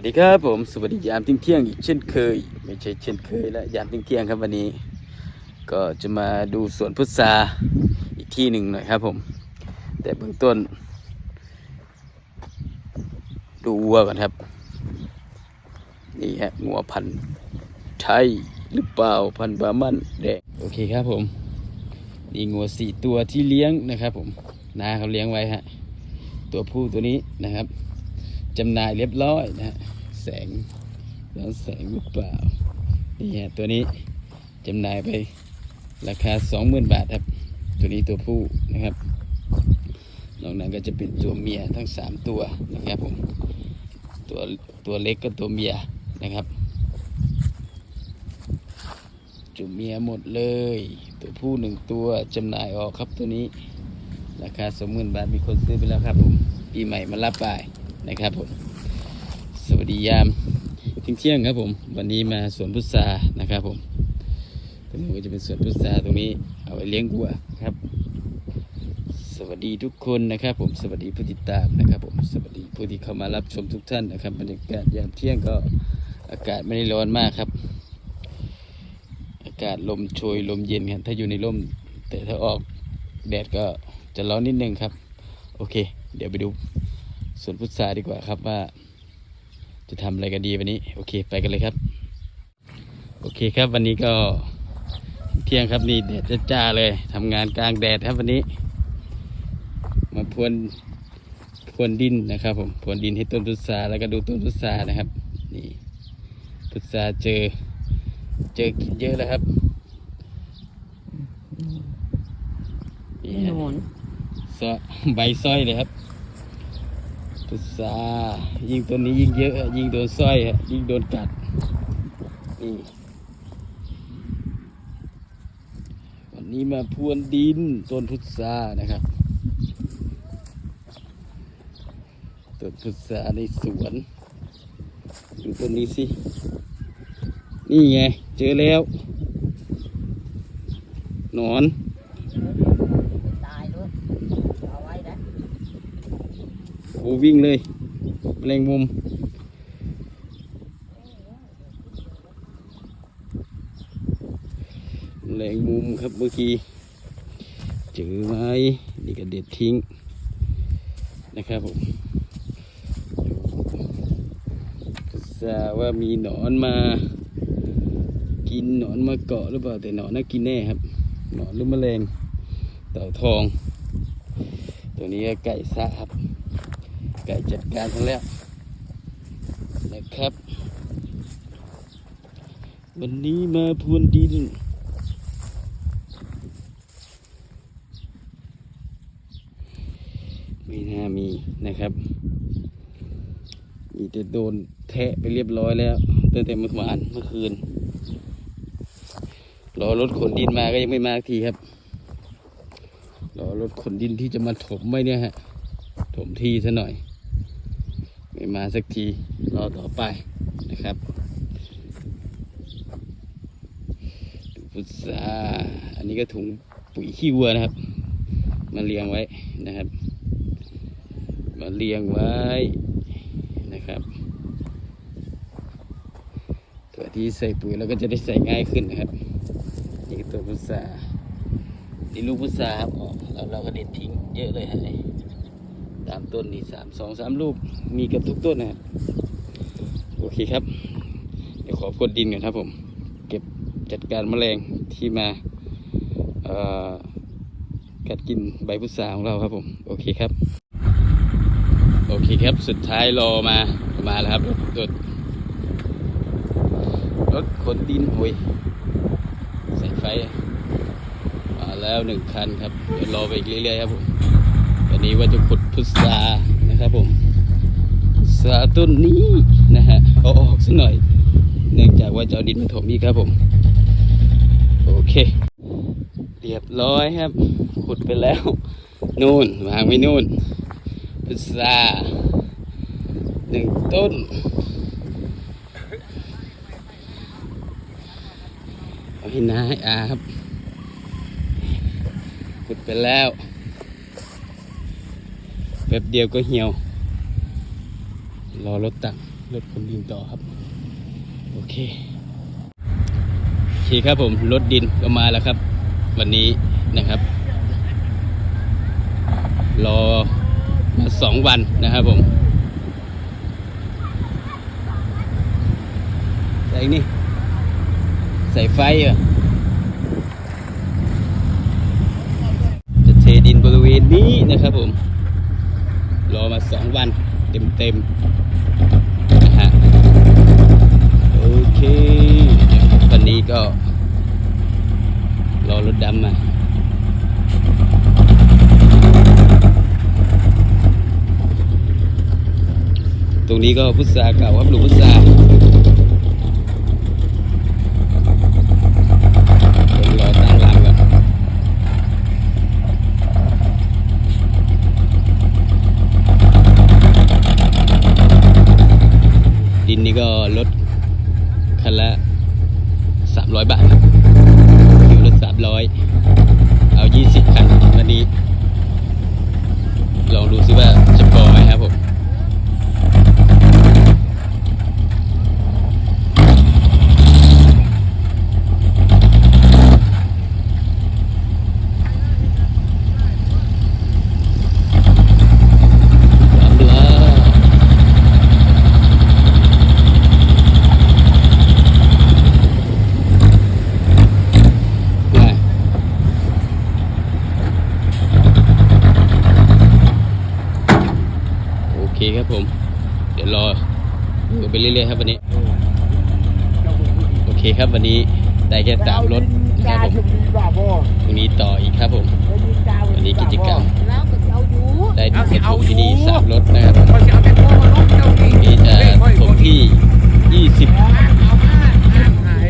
วัสดีครับผมสวัสดียามเที่ยงอีกเช่นเคย ไม่ใช่เช่นเคยและยามเที่ยงครับวันนี้ ก็จะมาดูสวนพุทราอีกที่หนึ่งหน่อยครับผม แต่เบื้องต้น ดูวัวก่อนครับ นี่ฮะงัวพันธุ์ไทยหรือเปล่าพันธุ์บามันแดงโอเคครับผมนี่งัวสี่ตัวที่เลี้ยงนะครับ ผมนาเขาเลี้ยงไว้ฮะตัวผู้ตัวนี้นะครับ จำหน่ายเรียบร้อยนะฮะแสงย้อนแสงหรือเปล่านี่ฮะตัวนี้จำหน่ายไปราคาสองหมื่นบาทครับ ตัวนี้ตัวผู้นะครับนอกนั้นก็จะเป็นตัวเมียทั้งสามตัวนะครับผมตัวตัวเล็กก็ตัวเมียนะครับจุเมียหมดเลย ตัวผู้หนึ่งตัวจำหน่ายออกครับตัวนี้ ราคาสองหมื่นบาทมีคนซื้อไปแล้วครับผมปีใหม่มารับไป นะครับผม สวัสดียามเที่ยงครับผม วันนี้มาสวนพุทรานะครับผมตรงนี้ก็จะเป็นสวนพุทราตรงนี้เอาไว้เลี้ยงวัวครับ สวัสดีทุกคนนะครับผม สวัสดีผู้ติดตามนะครับผม สวัสดีผู้ที่เข้ามารับชมทุกท่านนะครับบรรยากาศยามเที่ยงก็อากาศไม่ได้ร้อนมากครับ อากาศลมโชยลมเย็นครับถ้าอยู่ในร่ม แต่ถ้าออกแดดก็จะร้อนนิดนึงครับ โอเค เดี๋ยวไปดู สวนพุทราดีกว่าครับว่า จะทำอะไรกันดีวันนี้ โอเคไปกันเลยครับ โอเคครับวันนี้ก็เที่ยงครับนี่แดดจ้าๆเลยทำงานกลางแดดครับวันนี้ มาพรวนพรวนดินนะครับ ผมพรวนดินให้ต้นพุทราแล้วก็ดูต้นพุทรานะครับนี่พุทราเจอเจอกินเยอะแล้วครับนี่ฮะหนอนซอใบสร้อยเลยครับ พุทรายิงต้นนี้ยิงเยอะ ยิงโดนสร้อยยิงโดนกัด นี่ วันนี้มาพรวนดินต้นพุทรานะครับ ต้นพุทราในสวน ดูต้นนี้สิ นี่ไง เจอแล้ว หนอน ตายด้วยเอาไว้นะ โอ้วิ่งเลยแมลงมุมแมลงมุมครับเมื่อกี้เจอไหมนี่ก็เด็ดทิ้งนะครับผมทราบว่ามีหนอนมา กินหนอนมาเกาะหรือเปล่าแต่หนอนน่ากินแน่ครับ หนอนหรือแมลงเต่าทอง ตัวนี้ก็ไก่ซะครับ ไก่จัดการทั้งแล้วนะครับ วันนี้มาพรวนดินไม่น่ามีนะครับ มีแต่โดนแทะไปเรียบร้อยแล้วตั้งแต่เมื่อวานเมื่อคืน รอรถขนดินมาก็ยังไม่มาทีครับ รอรถขนดินที่จะมาถมไว้เนี่ยฮะ ถมทีซะหน่อย มาสักทีรอต่อไปนะครับพุทราอันนี้ก็ถุงปุ๋ยขี้วัวนะครับ มาเรียงไว้นะครับ มาเรียงไว้นะครับตัวที่ใส่ปุ๋ยเราก็จะได้ใส่ง่ายขึ้นนะครับนี่ตัวพุทรานี่ลูกพุทราครับออกแล้วเราก็เด็ดทิ้งเยอะเลยฮะนี่ ตามต้นนี่สามสองสามลูกมีกับทุกต้นนะครับโอเคครับ เดี๋ยวขอกดดินก่อนครับผม เก็บจัดการแมลงที่มากัดกินใบพุทราของเราครับผม โอเคครับ โอเคครับสุดท้ายรอมามาแล้วครับรถรถขนดินโอ้ยใส่ไฟมาแล้วหนึ่งคันครับเดี๋ยวรอไปอีกเรื่อยๆครับผม วันนี้ว่าจะขุดพุทรานะครับผมพุทราต้นนี้นะฮะเอาออกสักหน่อย เนื่องจากว่าจะเอาดินมาถมอีกครับผม โอเค เรียบร้อยครับ ขุดไปแล้ว นู่นวางไว้นู่น พุทราหนึ่งต้นเอาให้น้าให้อาครับขุดไปแล้ว ป๊บเดียวก็เหี่ยว รอรถตักรถคนดินต่อครับ โอเคโอเคครับผมรถดินก็มาแล้วครับ วันนี้นะครับ รอมาสองวันนะครับผมใส่นี่ ใส่ไฟเหรอจะเทดินบริเวณนี้นะครับผม รอมาสองวันเต็มๆนะฮะโอเค วันนี้ก็ รอรถดำมาตรงนี้ก็พุทราเก่าครับหลวงพุทราเดี๋ยวรอตั้งลำก่อนดิ นนี่ก็ลดคันละสามร้อยบาทคิวลดสามร้อยเอายี่สิบคันวันนี้ ลองดูซิว่าจะพอไหมครับผม สามล้อไงโอเคครับผม เดี๋ยวรอดู ไปเรื่อยๆครับวันนี้ โอเคครับวันนี้ได้แค่สามรถนะครับผมพรุ่งนี้ต่ออีกครับผม วันนี้กิจกรรมแล้วก็จะเอาอยู่ได้ที่ถมที่นี่สามรถนะครับนี่จะถมที่ยี่สิบ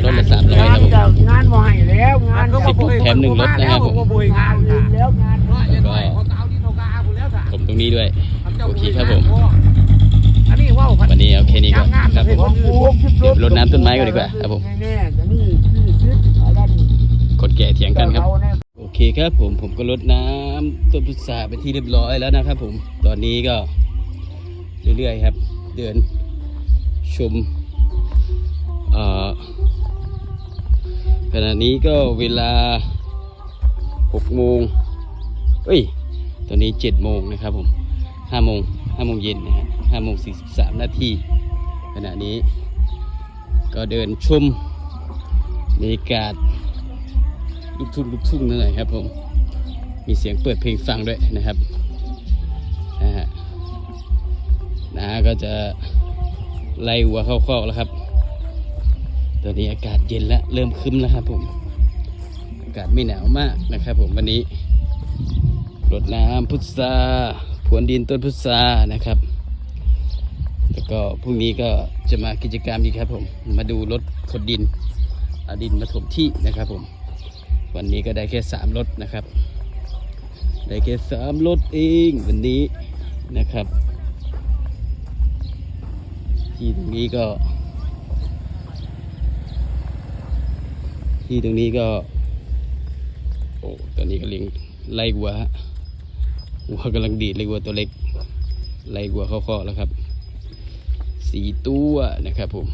รถละสามร้อยครับผมงานบ่ให้แล้วงานสิบหกแถมหนึ่งรถนะครับผมกาคุณแล้วค่ะผมตรงนี้ด้วย โอเคครับผม อันนี้ว่าว วันนี้เอาแค่นี้ก่อน ครับผมโอ้สิบเดี๋ยวรดน้ำต้นไม้ก่อนดีกว่าครับผมแน่ๆแต่นี่ยี่สิบอะไรนี่คนแก่เถียงกันครับเาแน่โอเคครับผมผมก็รดน้ำต้นพุทราไปที่เรียบร้อยแล้วนะครับผมตอนนี้ก็เรื่อยๆครับ เดินชมเอ่อขณะนี้ก็เวลา6โมงเอ้ย ตอนนี้7โมงนะครับผม5โมง5โมงเย็นนะฮะ5โมง43นาทีข ณะนี้ ก็เดินชมบรรยากาศลูกทุ่งลูกทุ่งหน่อยครับผม มีเสียงเปิดเพลงฟังด้วยนะครับนะฮะน้าก็จะไล่วัวเข้าคอกแล้วครับ ตอนนี้อากาศเย็นแล้วเริ่มคึ้มแล้วครับผม อากาศไม่หนาวมากนะครับผมวันนี้รดน้ำพุทราพรวนดินต้นพุทรานะครับ แล้วก็พรุ่งนี้ก็จะมากิจกรรมอีกครับผมมาดูรถขนดินเอาดินมาถมที่นะครับผม วันนี้ก็ได้แค่สามรถนะครับ ได้แค่สามรถเองวันนี้นะครับ ที่ตรงนี้ก็ ที่ตรงนี้ก็โอ้ตอนนี้ก็เลี้ยงไล่วัววัวกำลังดีดเลยวัวตัวเล็กไล่วัวเข้าคอแล้วครับ สี่ตัวนะครับผม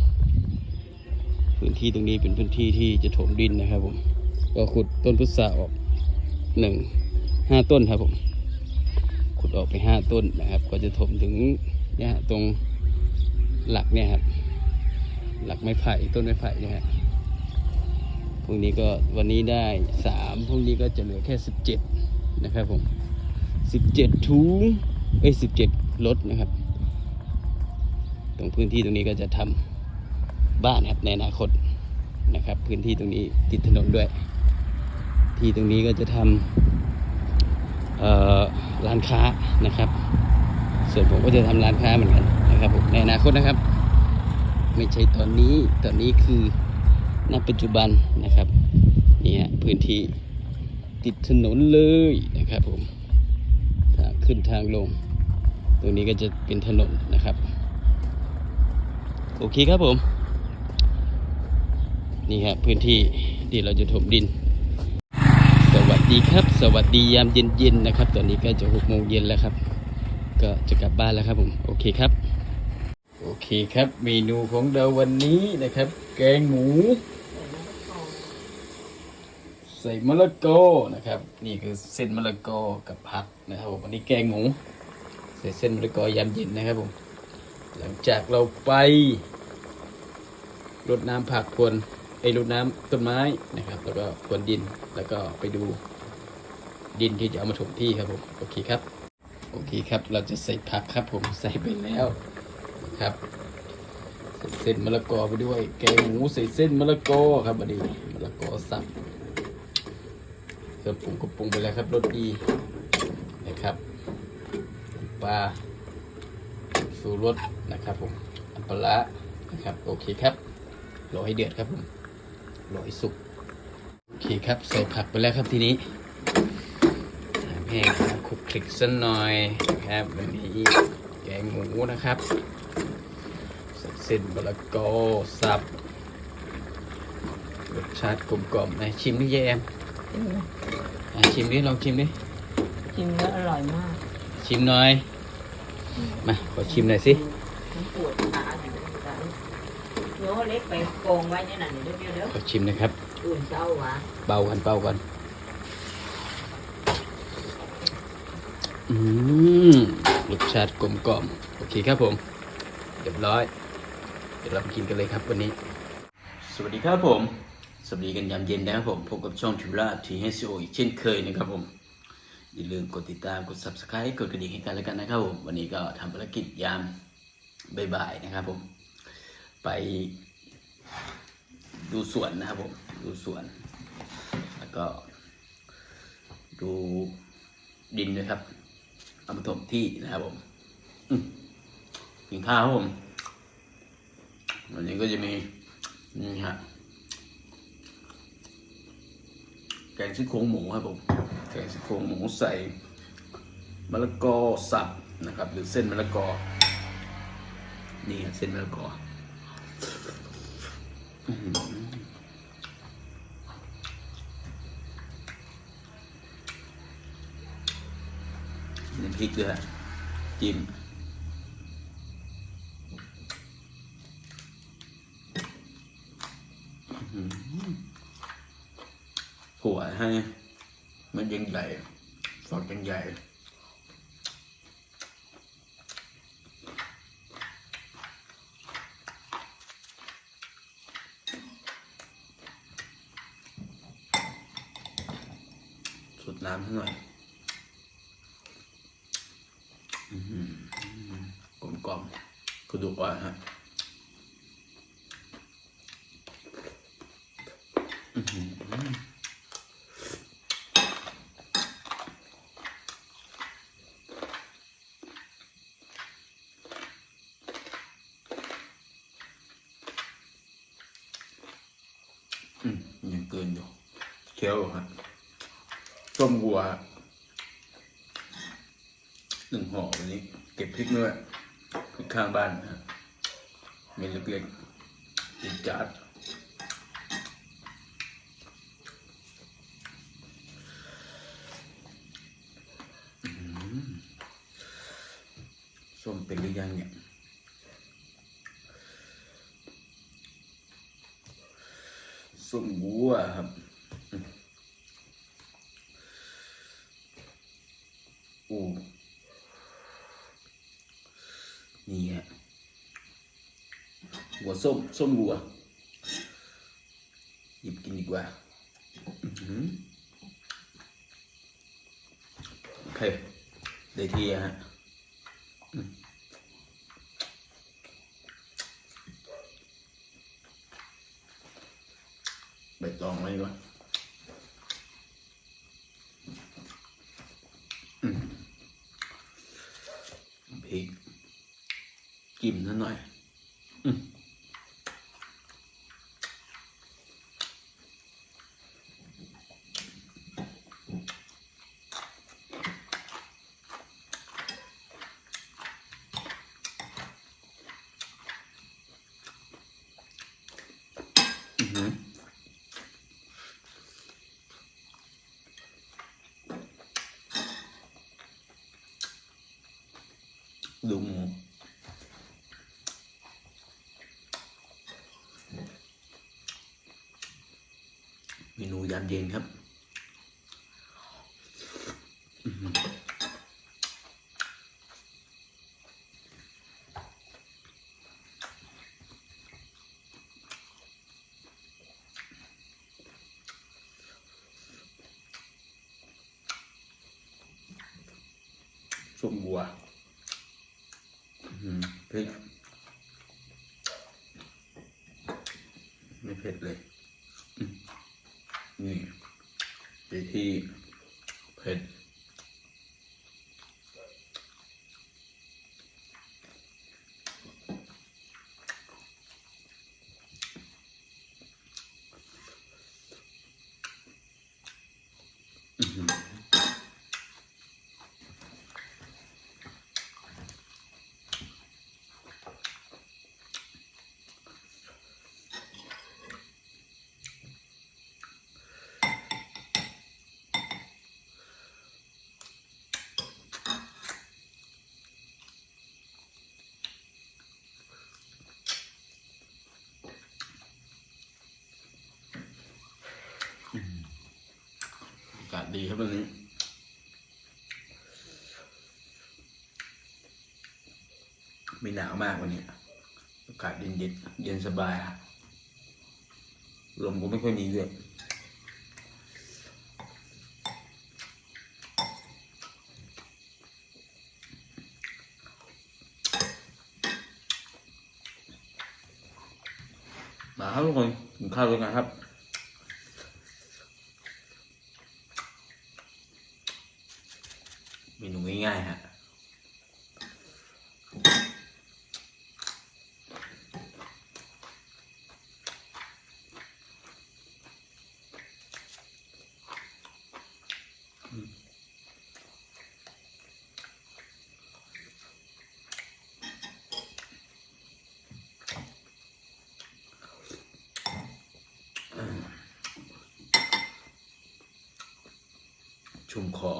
พื้นที่ตรงนี้เป็นพื้นที่ที่จะถมดินนะครับผม ก็ขุดต้นพุทราออกหนึ่งห้าต้นครับผม ขุดออกไปห้าต้นนะครับ ก็จะถมถึงเนี่ยตรงหลักเนี่ยครับ หลักไม้ไผ่ต้นไม้ไผ่เนี่ยฮะพรุ่งนี้ก็วันนี้ได้สามพรุ่งนี้ก็จะเหลือแค่สิบเจ็ดนะครับผมสิบเจ็ดถุงเอ้ยสิบเจ็ดรถนะครับ ตรงพื้นที่ตรงนี้ก็จะทำบ้านครับในอนาคตนะครับ พื้นที่ตรงนี้ติดถนนด้วย ที่ตรงนี้ก็จะทำเอ่อร้านค้านะครับ ส่วนผมก็จะทำร้านค้าเหมือนกันนะครับผมในอนาคตนะครับ ไม่ใช่ตอนนี้ตอนนี้คือณปัจจุบันนะครับนี่ฮะพื้นที่ติดถนนเลยนะครับผมทางขึ้นทางลง ตรงนี้ก็จะเป็นถนนนะครับ โอเคครับผม นี่ครับพื้นที่ที่เราจะถมดิน สวัสดีครับ สวัสดียามเย็นๆนะครับ ตอนนี้กล้จะหกโมงเย็นแล้วครับ ก็จะกลับบ้านแล้วครับผมโอเคครับ โอเคครับ เมนูของเราวันนี้นะครับ แกงหมู ใส่มะละกอนะครับ นี่คือเส้นมะละกอกับผักนะครับผมวันนี้แกงหมูใส่เส้นมะละกอยามเย็นนะครับผม หลังจากเราไปรดน้ำผักพวนไอ้รดน้ำต้นไม้นะครับ แล้วก็พรวนดินแล้วก็ไปดูดินที่จะเอามาถมที่ครับผมโอเคครับ โอเคครับ เราจะใส่ผักครับผมใส่ไปแล้วนะครับเส้นมะละกอไปด้วย แกงหมูใส่เส้นมะละกอครับบัดนี้มะละกอสับเครื่องปรุงก็ปรุงไปแล้วครับรสดีนะครับปลา สูรสนะครับผมอัปลาร้านะครับโอเคครับรอให้เดือดครับผมรอให้สุกโอเคครับใส่ผักไปแล้วครับทีนี้แห้งนะคลุกคลิกสักหน่อยนะครับวันนี้แกงหมูนะครับใส่เส้นมะละกอสับรสชาติกลมกล่อมนะชิมดิเยแอมอะชิมดิลองชิมดิ กินแล้วอร่อยมาก ชิมหน่อย มาขอชิมหน่อยสิมันปวดขาอยู่นะโน้เล็กไปโกงไว้เนี่ยน่ะเดี๋ยวเดี๋ยวเดี๋ยวขอชิมนะครับอื่นเศร้าวะเบากันเบากันอืมรสชาติกลมกล่อมโอเคครับผมเรียบร้อย เดี๋ยวเราไปกินกันเลยครับวันนี้ สวัสดีครับผม สวัสดีกันยามเย็นนะครับผมพบกับช่องทิวราทีเฮซีโออีกเช่นเคยนะครับผม อย่าลืมกดติดตามกด subscribe กดกระดิ่งให้กันแล้วกันนะครับผมวันนี้ก็ทำภารกิจยามบ่ายๆนะครับผมไปดูสวนนะครับผมดูสวน แล้วก็ ดูดินด้วยครับเอามาถมที่นะครับผมอืมกินข้าวครับผมวันนี้ก็จะมีนี่ฮะ แกงซี่โครงหมูครับผมแกงซี่โครงหมูใส่มะละกอสับนะครับ หรือเส้นมะละกอ นี่เส้นมะละกออื้อหือน้ำพริกด้วยจิ้ม หัว ให้มันยังใหญ่ฝักยังใหญ่สุดน้ำให้หน่อยกลมกล่อมกระดูกอ่อนฮะอื้อหือ อืมยังเกินอยู่ียวครับต้มวัวหนึ่งห่อวันนี้ เก็บพริกด้วยพริกข้างบ้านนะครับเม็ดเล็กๆติดจาดส้มเป็นหรือยังเนี่ยส้มวัวครับอืมโอ้นี่ฮะหัวส้มส้มวัว หยิบกินดีกว่าอื้อหือโอเคได้ที่ฮะ đúng เมนูยามเย็นครับส้มบัว พริกไม่เผ็ดเลยนี่วิธีเผ็ด อื้อหืออากาศ ดีครับวันนี้ไม่หนาวมากวันนี้อากาศเย็นเย็นเย็นสบายครับลมก็ไม่ค่อยมีด้วยมาครับทุกคนกินข้าวด้วยกันครับ เมนูง่ายๆฮะ ชุ่มคอ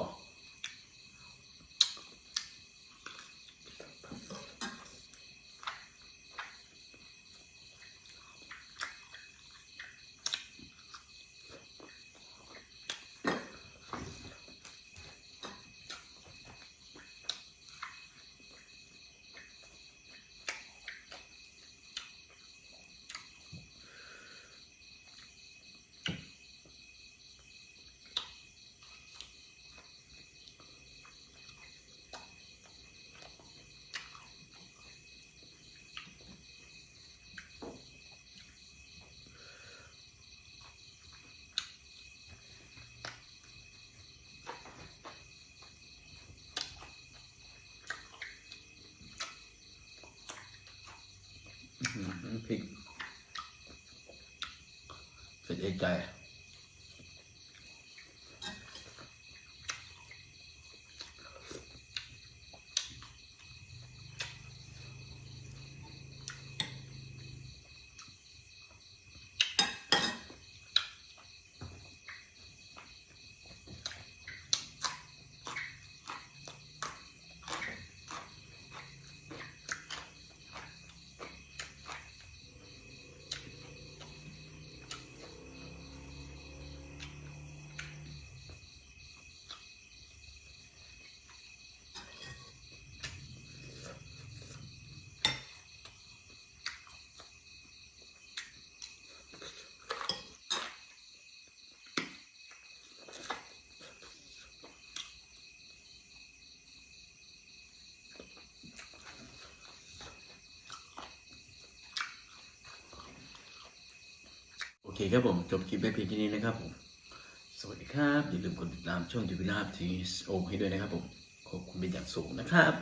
พริกเสร็จเอกใจ โอ เคครับผม จบคลิปไปเพียงที่นี้นะครับผม สวัสดีครับ อย่าลืมกดติดตามช่องจูบิลาบทีโอให้ด้วยนะครับผม ขอบคุณเป็นอย่างสูงนะครับ